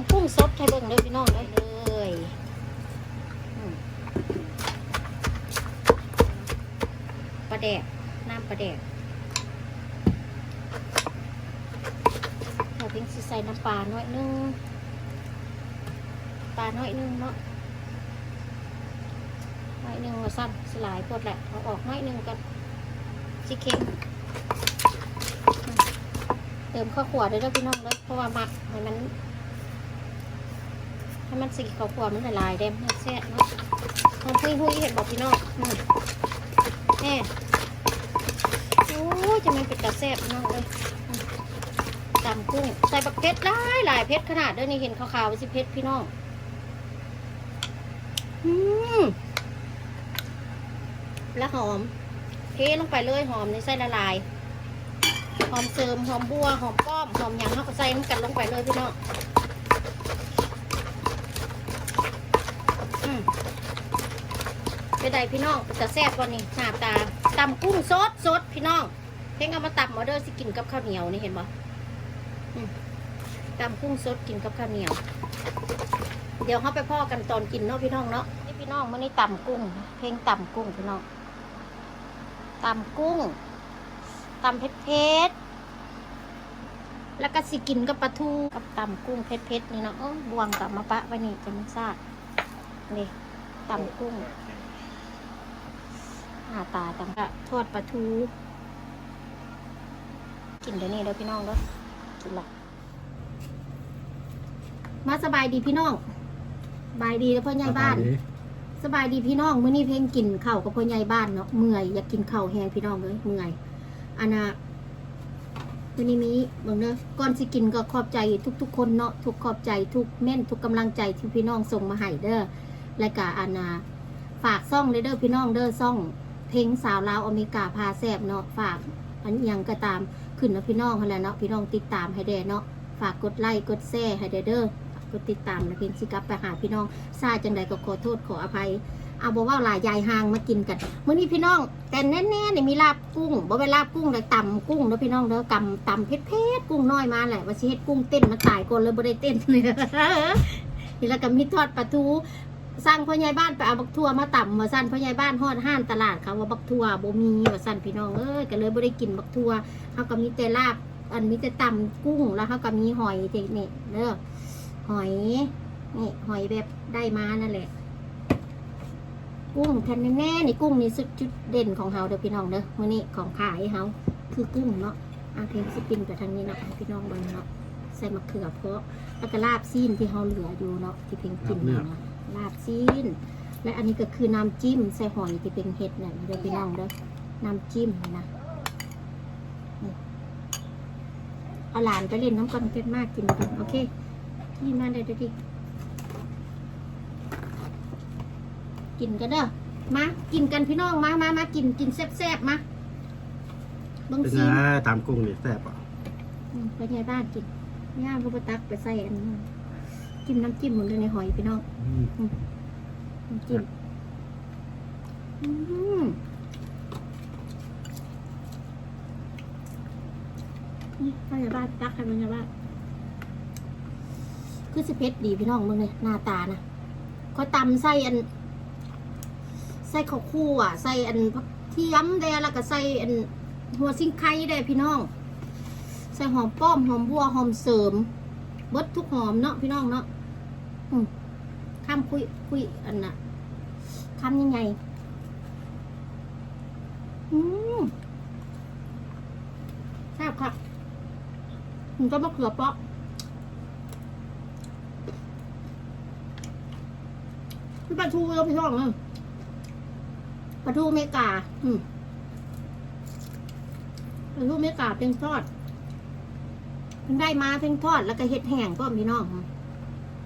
ำกุ้งสดให้เบิ่งเลยพี่น้องเลยเลยปลาแดกน้ำปลาแดกเราเพิ่งใส่น้ำปลาหน่อยนึงปลาหน่อยนึงเนาะหน่อยนึงว่าสั้นสลายปวดแหละเอาออกหน่อยนึงกันสิเค็มเติมข้าวขวดเลยเด้อพี่น้องเลยเพราะว่าหมักให้มัน ให้มันสีขาวขวมันละลายเด้มแซ่บเนาะหอมหุยหุยเห็นบอกพี่น้องอืมแน่โอ้ยจะมันเป็นตาแซ่บน้องเลยอืมตำกุ้งใส่บักเพชรหลายหลายเพชรขนาดเด้อนี่เห็นขาวๆสิเพชรพี่น้องอืมแล้วหอมเทลงไปเลยหอมในไส้ละลายหอมเสริมหอมบัวหอมป้อมหอมหยังเขาก็ใส่น้ำกันลงไปเลยพี่น้องอืม เป็นได้พี่น้องจะแซ่บกว่านี้หน้าตาตำกุ้งสดสดพี่น้องเพ่งเอามาตำมาเด้อสิกินกับข้าวเหนียวนี่เห็นบ่อืมตำกุ้งสดกินกับข้าวเหนียว เดี๋ยวเขาไปพ่อกันตอนกินเนาะพี่น้องเนาะนี่พี่น้องมื่อนี้ตำกุ้ง เพ่งตำกุ้งพี่น้องตำกุ้งตำเผ็ดเผ็ดๆแล้วก็สิกินกับปลาทูกับตำกุ้งเผ็ดเผ็ดๆนี่เนาะเออบวงกับมะปะไว้นี่จะไม่ซาดนี่ตำกุ้ง หน้าตาจังกะทอดปลาทู กินเดี๋ยวนี้เด้อพี่น้องเด้อกินละมาสบายดีพี่น้องสบายดีแล้วพ่อใหญ่บ้าน สบายดีพี่น้องมื้อนี้เพ่งกินข้าวกับพ่อใหญ่บ้านเนาะเมื่อยอยากกินข้าวแห้งพี่น้องเลยเมื่อยอันน่ะมื้อนี้มีเบิ่งเด้อก่อนสิกินก็ขอบใจทุก ๆ คนเนาะทุกขอบใจทุกเม่นทุกกำลังใจที่พี่น้องส่งมาให้เด้อและก็อันน่ะฝากซ่องเลยเด้อพี่น้องเด้อซ่อง เพลงสาวลาวอเมริกาพาแซบเนาะฝากอันยังก็ตามขึ้นนะพี่น้องเขาแหละเนาะพี่น้องติดตามให้แด่เนาะฝากกดไลค์กดแชร์ให้แด่เด้อกดติดตามนะเพลงสิกลับไปหาพี่น้องซาจังใดก็ขอโทษขออภัยเอาบอกว่าหลายยายหางมากินกันมื้อนี้พี่น้อง แต่แน่ๆเนี่ยมีลาบกุ้งบ่เป็นลาบกุ้งเลยตำกุ้งเด้อพี่น้องเด้อกำตำเผ็ดๆกุ้งน้อยมาแหละว่าสิเฮ็ดกุ้งเต้นมาตายก่อนเลยบ่ได้เต้นเลยนี่แล้วก็มีทอดปลาทู สั่งพ่อใหญ่บ้านไปเอาบักทั่วมาต่ำว่าสั่นพ่อใหญ่บ้านฮอดห้านตลาดเขาว่าบักทั่วบ่มีว่าสั่นพี่น้องเอ้ยก็เลยบ่ได้กินบักทั่วเฮาก็มีแต่ลาบอันมีแต่ตำกุ้งแล้วเฮาก็มีหอยเจนี่เด้อหอยนี่หอยแบบได้มานั่นแหละ กุ้งทันแน่ๆนี่กุ้งนี่สุดจุดเด่นของเฮาเด้อพี่น้องเด้อมื้อนี้ของขายเฮาคือกุ้งเนาะอาเพลงสปินไปทางนี้เนาะพี่น้องเบิ่งเนาะใส่มะเขือเพาะแล้วก็ลาบซีนที่เฮาเหลืออยู่เนาะที่เพิ่งกินเนี่ยเนาะ ลาบซีน และอันนี้ก็คือน้ำจิ้มใส่หอยที่เป็นเห็ดเนี่ยเด้อพี่น้องเด้อน้ำจิ้มนะนี่เอาหลานไปเล่นน้ำกันเผ็ดมากกินกันโอเคที่มาได้ดิกินกันเด้อมากินกันพี่น้องมามามากินกินแซ่บๆมาเบังเป็นซีไงตามกุ้งนี่แซ่บอะ อืมไปไงบ้านกินย่างก็ไปตักไปใส่อันนั้น จิ้มน้ำจิ้มหมดเลยในหอยพี่น้องอืมน้ำจิ้มอืมนี่ไปไงบ้านตักให้มันไงบ้านคือสิเพชรดีพี่น้องมึงเลยหน้าตานะเขาตำใส่อันใส่ข้าวคั่วใส่อันผักเทียมแดแล้วก็ใส่อันหัวซิงไข่ได้พี่น้อง ใส่หอมป้อมหอมบัวหอมเสริม เบิดทุกหอมเนาะพี่น้องเนาะข้ามคุยคุยอันน่ะข้ามยังไงอืมแซ่บค่ะมันก็มะเขือเปาะนี่ปลาทูแล้วพี่น้องเนอะปลาทูเมกา อืมป็นลูเมกาเป็นทอด เพิ่งได้มาเพิ่งทอดแล้วก็เห็ดแห้งก็พี่น้อง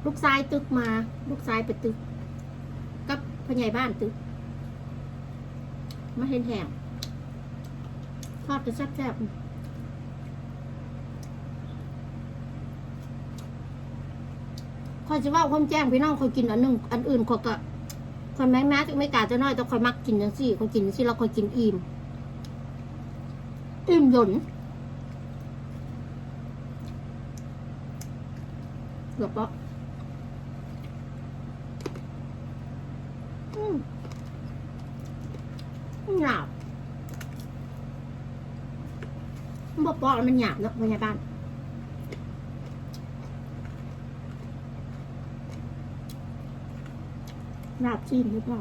ลูกชายตึกมา ลูกชายไปตึก กับพ่อใหญ่บ้านตึก มาเห็ดแห้งทอดจะแซ่บๆคอยจะว่าความแจ้งพี่น้องคอยกินอันหนึ่งอันอื่นคอยก็คอยแม้แม้จะไม่กล้าจะน้อยแต่คอยมักกินจังสี่คอยกินจังสี่เราคอยกินอิ่มอิ่มหยน เกือบปะอืมหยาบมันบอกปอมันหยาบเนาะพยาบาลลาบจีนหรือเปล่า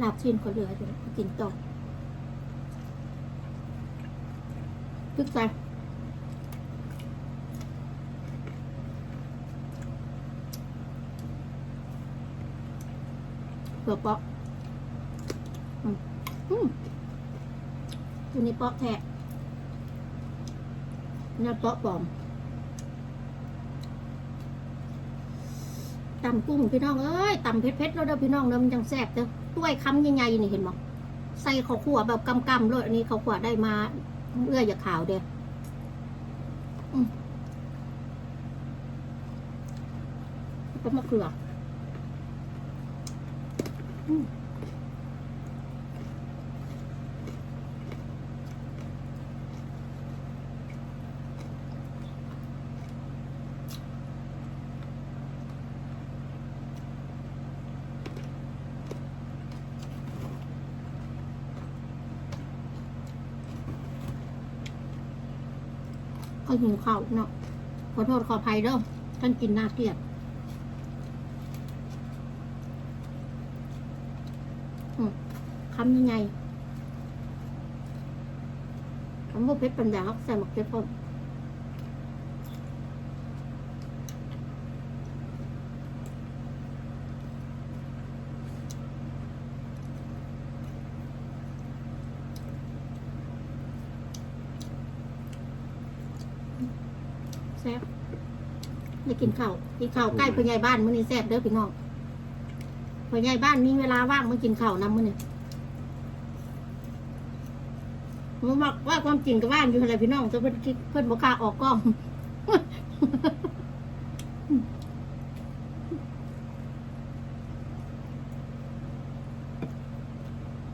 ลาบจีนก็เหลืออยู่กินต่อตึกใจ เผือกเปาะอืมอืมตัวนี้เปาะแทะนี่เปาะปลอมตำกุ้งพี่น้องเอ้ยตำเผ็ดๆแล้วเด้อพี่น้องเด้อมันจังแซ่บเด้อต้วยคำใหญ่ๆนี่เห็นบ่ใส่ข้าวคั่วแบบกำๆเลยอันนี้ข้าวคั่วได้มาเอื้ออย่าขาวเด้ออืมก็มะเขือ ก็หิวข้าวเนาะขอโทษขออภัยเด้อท่านกินน่าเกลียดอืมคำยังไงคำว่าเพชรปัญญาเขาใส่หมกเพชรพมแซ่บอยากกินข้าวกินข้าวใกล้พ่อใหญ่บ้านมื้อนี้แซ่บเด้อพี่น้องพ่อใหญ่บ้านมีเวลาว่างมากินข้าวนำมื้อนี้ ผมบอกว่าความจริงก็ว่านอยู่อะไรพี่น้องจะเพิ่นคิดเพิ่นบ่กล้าออกกล้อง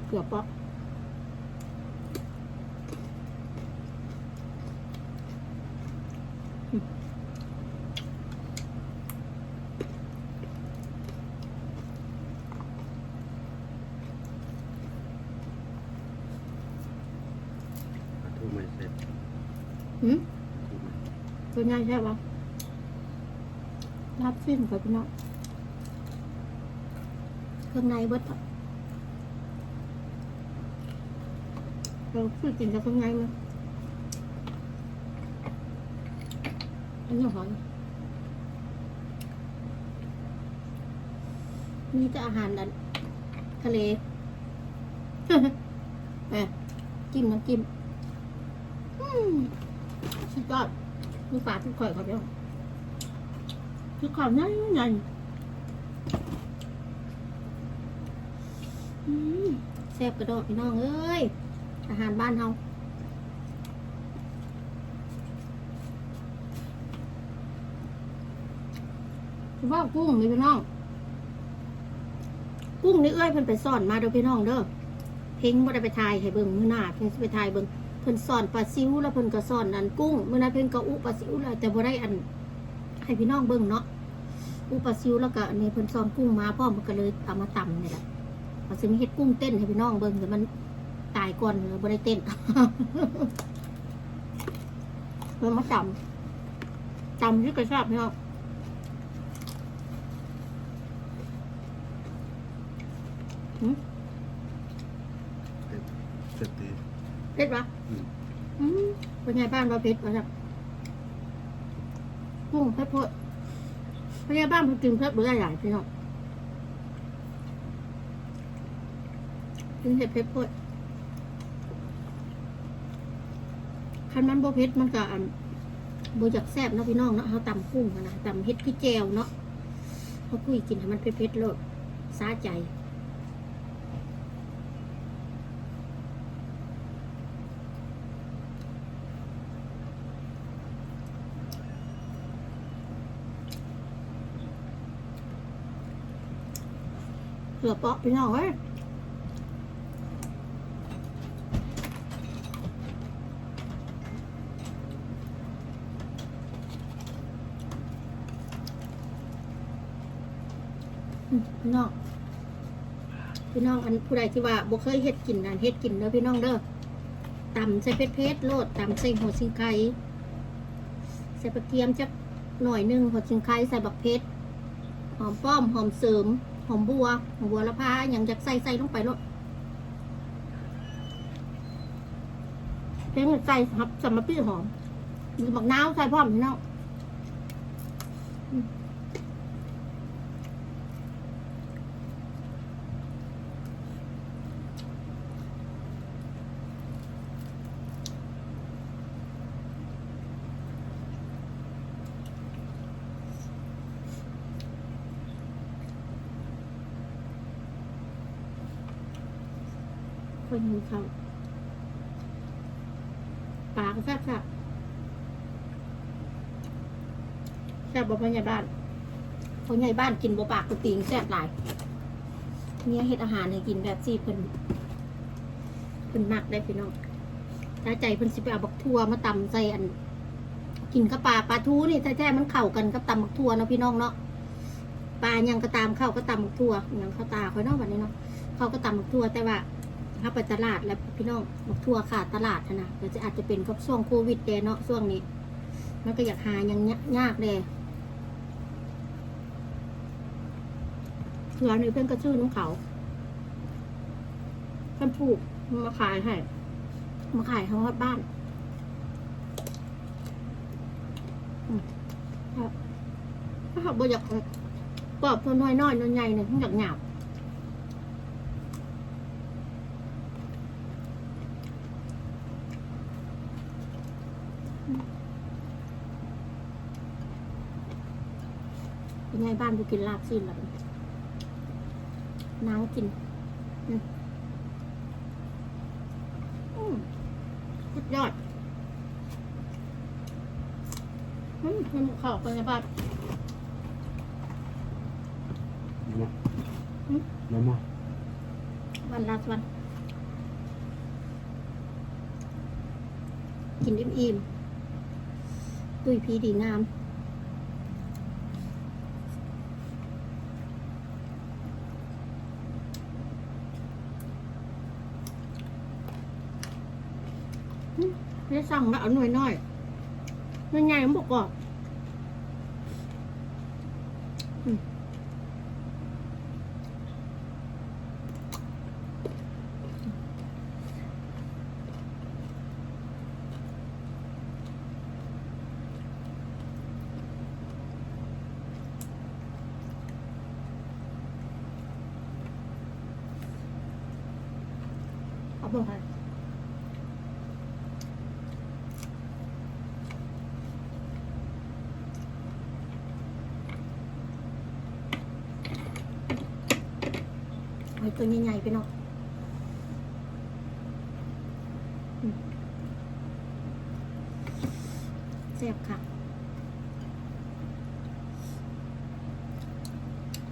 เกือบปะอืม ปลาทูไม่เสร็จ หืม ปลาทู ไม่เป็นไงใช่ปะรับสิ้นกับพี่น้องเครื่องในเบิดเราพูดกินกับเครื่องในมั้ยอันนี้หอยมีแต่อาหารดันทะเลแหมจิ้มน้ำจิ้มอืมสุดยอด มีปลาทุกข่อยครับพี่น้องข่อยใหญ่ใหญ่อืมแซ่บกระโดดพี่น้องเอ้ย อาหารบ้านเฮาเฉพากุ้งนี่พี่น้อง กุ้งนี่เอ้ยเพิ่นไปซ่อนมาเด้อพี่น้องเด้อเพ่งบ่ได้ไปถ่ายให้เบิ่งมื้อหน้าเพิ่งสิไปถ่ายเบิ่ง เพิ่นสอนปลาซิวแล้วเพิ่นก็สอนอันกุ้งเมื้อนั้นเพิ่นก็อุปลาซิวแล้วแต่บ่ได้อันให้พี่น้องเบิ่งเนาะอุปลาซิวแล้วก็อันนี้เพิ่นสอนกุ้งมาพร้อมันก็เลยเอามาตำนี่แหละว่าสิมีเฮ็ดกุ้งเต้นให้พี่น้องเบิ่งแต่มันตายก่อนเลยบ่ได้เต้นเพิ่นมาตำตำที่กระชอบพี่น้องหืม เสร็จดี เผ็ดปะอืมอืมเป็นไงบ้านว่าเผ็ดปะครับกุ้งเผ็ดโพดเป็นไงบ้านเพิ่งกินเผ็ดบ่ได้หลายพี่น้องกินเผ็ดเผ็ดโพดคันมันบ่เผ็ดมันก็อันบ่อยากแซ่บเนาะพี่น้องเนาะเฮาตำกุ้งอะนะตำเฮ็ดพี่แจวเนาะเฮาคุยกินให้มันเผ็ดๆโลดสาใจ เสือเปาะพี่น้องเว้ยพี่น้อง พี่น้องอันผู้ใดที่ว่าบ่เคยเฮ็ดกินนั่นเฮ็ดกินเด้อพี่น้องเด้อตำใส่เพชรโลดตำใส่หัวสิงไก่ใส่กระเทียมจักหน่อยนึงหัวสิงไก่ใส่บักเพชรหอมป้อมหอมเสริม หอมบัวหอมบัวละพาอย่างจากใส่ใส่ลงไปโลดเพียงใส่ครับสำมะพี่หอมมีบักนาวใส่พร้อมพี่น้อง คนหิวเขาปลากแซ่บแซ่บแซ่บบ่พ่อใหญ่บ้านพ่อใหญ่บ้านกินบ่ปากกูติงแซ่บหลายเนี่ยเฮ็ดอาหารให้กินแบบซี่เพิ่นเพิ่นมักได้พี่น้องถ้าใจเพิ่นสิไปเอาบักทั่วมาตำใส่อัน กินกับปลาปลาทูนี่แท้ๆมันเข้ากันกับตำบักทั่วเนาะพี่น้องเนาะปลายังก็ตามเข้าก็ตำบักทั่วยังเข้าตาค่อยเนาะวันนี้เนาะเข้าก็ตำบักทั่วแต่ว่า ถ้าไปตลาดแล้วพี่น้องบักทั่วขาดตลาดนะเดี๋ยวจะอาจจะเป็นกับช่วงโควิดแดเนาะช่วงนี้ มันก็อยากหายังยากแดเถื่อนี่เพื่อนก็ชื่อน้องเขาเพื่อนปลูกมาขายให้มาขายเขาฮอดบ้านครับถ้าเขาบ่อยากปอบตัวน้อยๆน้อยใหญ่ๆเนี่ยเขาอยากหยาบ ไงบ้านกูกินลาบซีนแล้วนางกินอืมอืมสุดยอดอืมมันข้าวเป็นไงบ้านมาอืมมามาวันลาสวัน กินอิ่มๆตุยพีดีงาม ได้ สั่งแล้วเอาหน่วยน้อยหน่วยใหญ่มันบอกก่อนอืมเอาบอกให้ หอย ตัวใหญ่ๆไปเนาะแซ่บค่ะ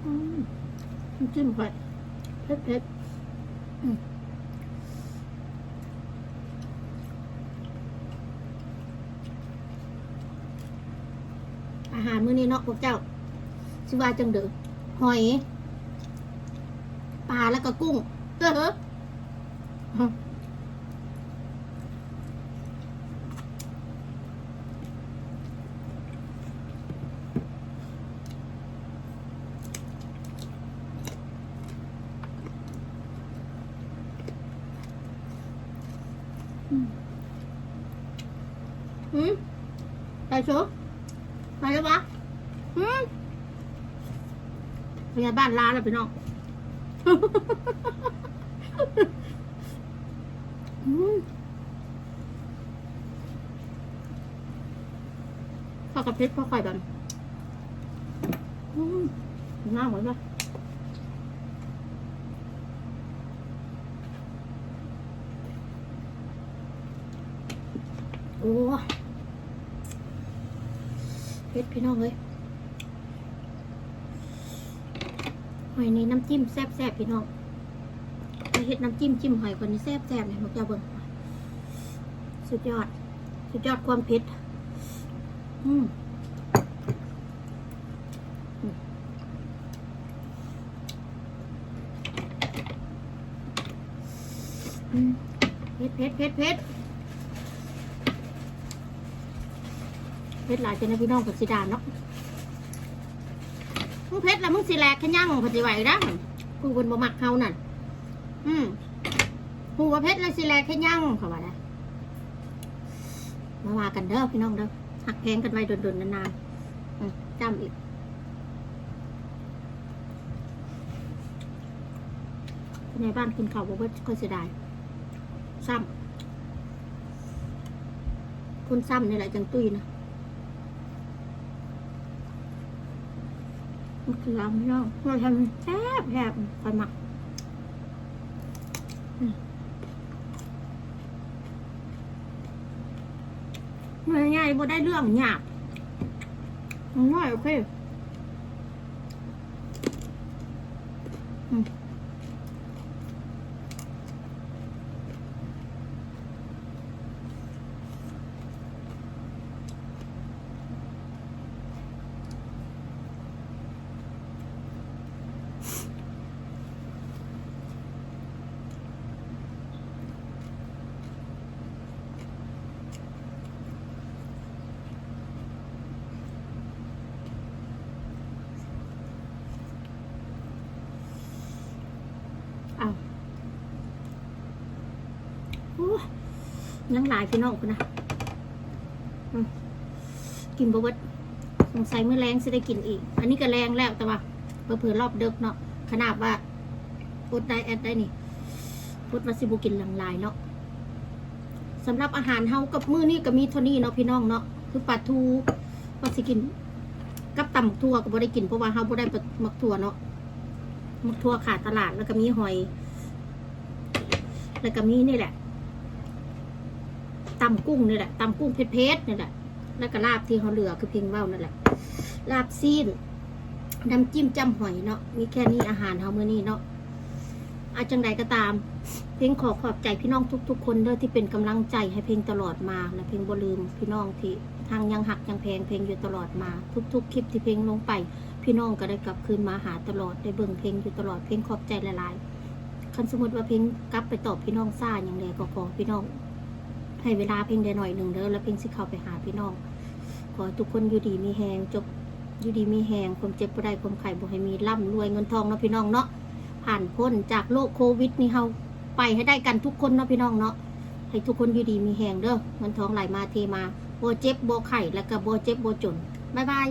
อืมจิ้มหอยเผ็ดๆอาหารมื้อนี้เนาะพวกเจ้าชื่อว่าจังเด้อหอย ปลาแล้วก็กุ้งเอออืมไปชัวไปแล้วปะอืมเป็นไงบ้านลาแล้วพี่น้อง ข้าวกระเพชรข้าวไข่แบบอืมน่าเหมือนกันโอ้เพชรพี่น้องเลย หอยนี้น้ำจิ้มแซ่บๆพี่น้องไปเห็ดน้ำจิ้มจิ้มหอยคนนี้แซ่บๆเนี่ยพวกเจ้าเบิ่งสุดยอด สุดยอดความเผ็ด อืมเผ็ดเผ็ดเผ็ดเผ็ดเผ็ดหลายจะนะพี่น้องกับสีดาเนาะ มึงเผ็ดแล้วมึงสิแลกแค่ย่งของปฏิไหวนะกูบนบ่มักเฮานั่นอืมหูว่าเผ็ดแล้วสิแลกแค่ย่งเขาว่าได้มาว่ากันเด้อพี่น้องเด้อหักแพงกันไว้ดนๆนานๆจำอีกในบ้านกินข้าวบอกว่าก็เสียดายซ้ำคนซ้ำนี่แหละจังตุ้ยนะ มันคือเราไม่องเราทำแซ่บแซ่บคอยหมักอืมมันง่ายบ่ได้เรื่องหยาบง่ายโอเค อืม เอาโอ้ย ยังหลายพี่น้องคนนะกินบวชสงสัยเมื่อแรงจะได้กินอีก อันนี้ก็แรงแล้วแต่ว่าเผื่อรอบเดึกเนาะขนาดว่าอดได้แอดได้นี่พุดวาสิบุกินหลังลายเนาะสำหรับอาหารเฮากับมื้อนี้ก็มีเท่านี้เนาะพี่น้องเนาะคือปลาทูว่าสิกิน กับตำบักทั่วก็บ่ได้กินเพราะว่าเฮาบ่ได้ปลาหมักทั่วเนาะมักทั่วขาดตลาดแล้วก็มีหอย แล้วก็มีนี่แหละ ตำกุ้งนี่แหละตำกุ้งเผ็ดๆนี่แหละแล้วก็ลาบที่เขาเหลือคือเพียงเว้านั่นแหละลาบซีนน้ำจิ้มจำหอยเนาะมีแค่นี้อาหารเฮาเมื้อนี้เนาะอาจังใดก็ตาม เพียงขอขอบใจพี่น้องทุก ๆ คนเด้อที่เป็นกำลังใจให้เพลงตลอดมาและเพลงบ่ลืมพี่น้องที่ทางยังหักยังแพงเพลงอยู่ตลอดมา ทุก ๆ คลิปที่เพลงลงไป พี่น้องก็ได้กลับคืนมาหาตลอดได้เบิ่งเพลงอยู่ตลอดเพลงขอบใจละลายๆคันสมมติว่าเพลงกลับไปตอบพี่น้องซ่าอย่างไรก็ขอพี่น้อง ให้เวลาเพลงได้หน่อยหนึ่งเด้อแล้วเพลงสิเข้าไปหาพี่น้อง ขอทุกคนอยู่ดีมีแหงจบอยู่ดีมีแหงความเจ็บบ่ได้ความไข่บ่ให้มีร่ำรวยเงินทองเนาะพี่น้องเนาะผ่านพ้นจากโรคโควิดนี่เฮาไปให้ได้กันทุกคนเนาะพี่น้องเนาะให้ทุกคนอยู่ดีมีแหงเด้อเงินทองไหลมาเทมาบ่เจ็บบ่ไข่แล้วก็บ่เจ็บบ่จนบ๊ายบาย